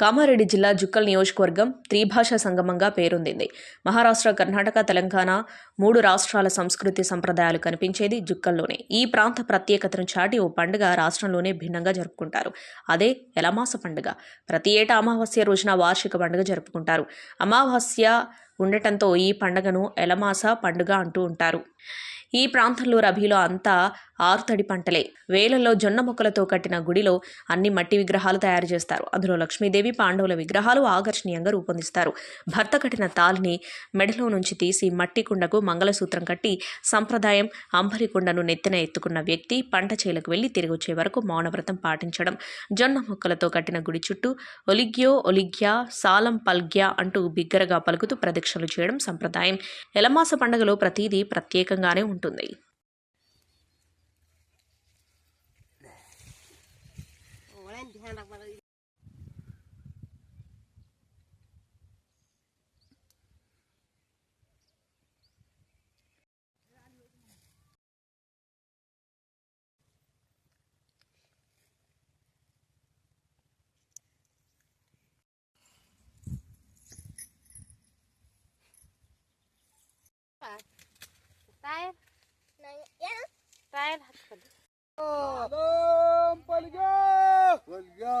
కామారెడ్డి జిల్లా జుక్కల్ నియోజకవర్గం త్రిభాషా సంగమంగా పేరొందింది. మహారాష్ట్ర కర్ణాటక తెలంగాణ మూడు రాష్ట్రాల సంస్కృతి సంప్రదాయాలు కనిపించేది జుక్కల్లోనే. ఈ ప్రాంత ప్రత్యేకతను చాటి ఓ పండుగ రాష్ట్రంలోనే భిన్నంగా జరుపుకుంటారు. అదే ఎలమాస పండుగ. ప్రతి ఏటా అమావాస్య రోజున వార్షిక పండుగ జరుపుకుంటారు. అమావాస్య ఉండటంతో ఈ పండుగను ఎలమాస పండుగ అంటూ ఉంటారు. ఈ ప్రాంతంలో రబీలో అంతా ఆరుతడి పంటలే. వేలల్లో జొన్న మొక్కలతో కట్టిన గుడిలో అన్ని మట్టి విగ్రహాలు తయారు చేస్తారు. అందులో లక్ష్మీదేవి పాండవుల విగ్రహాలు ఆకర్షణీయంగా రూపొందిస్తారు. భర్త కట్టిన తాలిని మెడలో నుంచి తీసి మట్టి కుండకు మంగళసూత్రం కట్టి సంప్రదాయం అంబరి కుండను నెత్తిన ఎత్తుకున్న వ్యక్తి పంట చేలకు వెళ్ళి తిరిగి వచ్చే వరకు మౌనవ్రతం పాటించడం. జొన్న మొక్కలతో కట్టిన గుడి చుట్టూ ఒలిగ్యో ఒలిగ్యా సాలం పల్గ్యా అంటూ బిగ్గరగా పలుకుతూ ప్రదక్షిణలు చేయడం సంప్రదాయం. ఎలమాస పండుగలో ప్రతిదీ ప్రత్యేకంగానే ఉంటుంది. ఉంటుంది ధ్యాన પલગો પલગો